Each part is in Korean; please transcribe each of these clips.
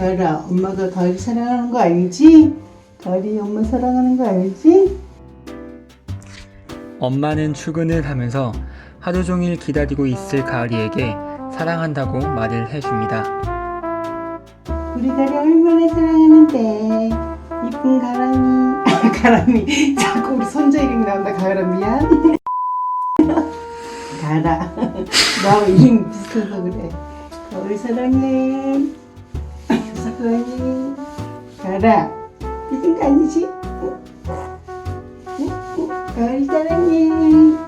가을아, 엄마가 가을이 사랑하는 거 알지? 가을이 엄마 사랑하는 거 알지? 엄마는 출근을 하면서 하루 종일 기다리고 있을 가을이에게 사랑한다고 말을 해줍니다. 우리 가을이 얼마나 사랑하는데 이쁜 가람이 가람이 자꾸 우리 손자 이름이 나온다 가을아 미안 가라 나하고 이름 비슷해서 그래 가을 사랑해 가라 삐진 거 아니지? 응? 응? 응? 가을 사랑해 응?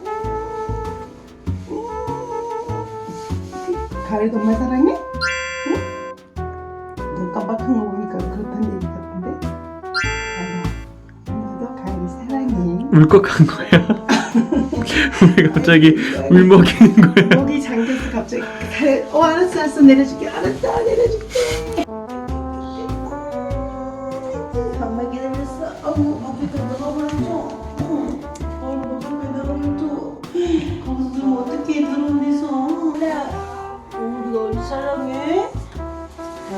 가을도 엄마 사랑해? 눈 깜빡한 거 보니까 그렇다는 얘기 같은데 가라 엄마도 가을이 사랑해 울컥한 거야? 왜 갑자기 울먹이는 거야? 목이 잠겨서 갑자기 가을 어 알았어 알았어 내려줄게 알았어 내려줄게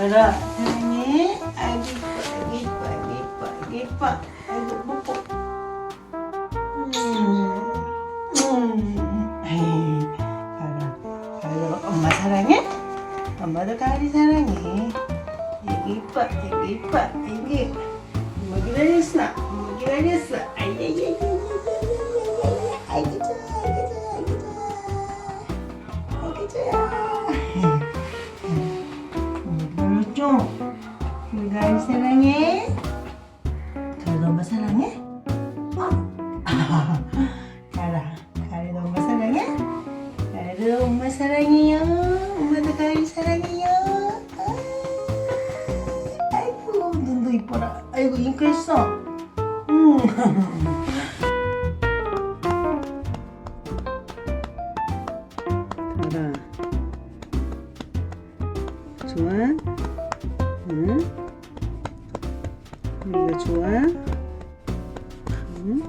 가라 사랑해 아기 이뻐 아기 이뻐 아기 이뻐 아기 이뻐 아이고 뽀뽀 음, 음, 에이, 가라, 가라, 엄마 사랑해? 엄마도 가을이 사랑해. 애기 이뻐, 애기 이뻐, 애기. 엄마 기다렸어, 엄마 기다렸어. 아이야야야 우리 가을이 사랑해? 가을이 엄마 사랑해? 가라 가을이 엄마 사랑해? 가을이 엄마 사랑해요 엄마도 가을이 사랑해요 아, 아이고 눈도 이뻐라 아이고 잉크 했어 음. 가라 좋아? 응? 우리가 좋아? 응?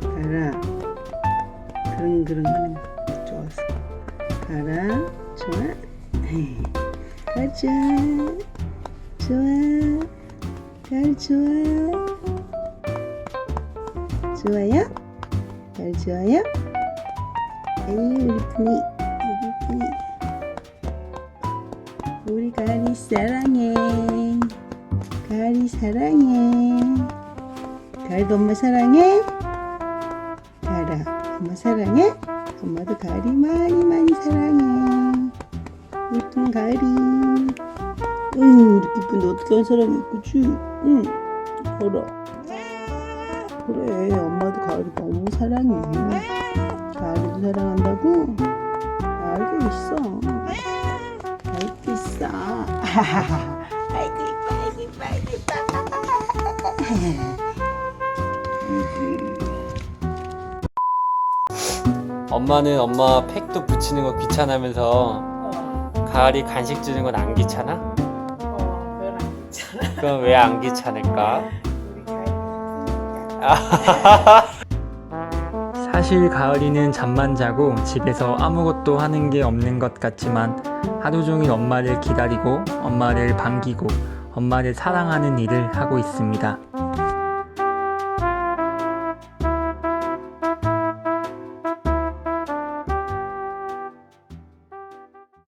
가라 그릉그릉 하는 거 좋아서 가라 좋아 에이, 가자 좋아 잘 좋아 좋아요? 잘 좋아요? 에이 우리 쁜이 우리 가리 사랑해 가리 사랑해 가리도 엄마 사랑해? 가라 엄마 사랑해? 엄마도 가리 많이 많이 사랑해 예쁜 가리 응 이렇게 이쁜데 어떻게 한 사람이 이쁘지? 응 가라 그래 엄마도 가을이 너무 사랑해 가을이도 사랑한다고? 알고 있어 아이고 이뻐 아이고 이뻐 아이고 이뻐 엄마는 엄마 팩도 붙이는 거 귀찮으면서 가을이 간식 주는 건 안 귀찮아? 어, 그건 아니잖아. 그럼 왜 안 귀찮을까? 사실 가을이는 잠만 자고 집에서 아무것도 하는 게 없는 것 같지만 하루 종일 엄마를 기다리고 엄마를 반기고 엄마를 사랑하는 일을 하고 있습니다.